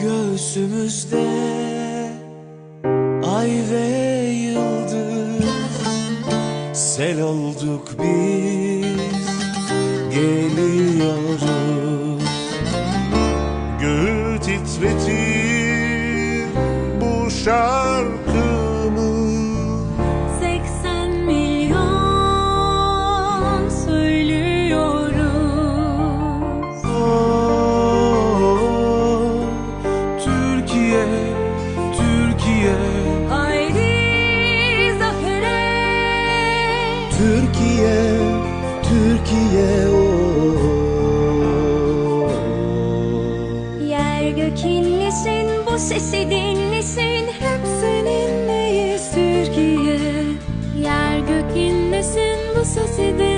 Göğsümüzde. Ay ve yıldız Sel olduk biz. Geliyoruz. Göğü titretir bu şarkımız Türkiye. Haydi zafere Türkiye, Türkiye oh. Yer gök inlesin bu sesi dinlesin Hep seninleyiz Türkiye. Yer gök inlesin bu sesi dinlesin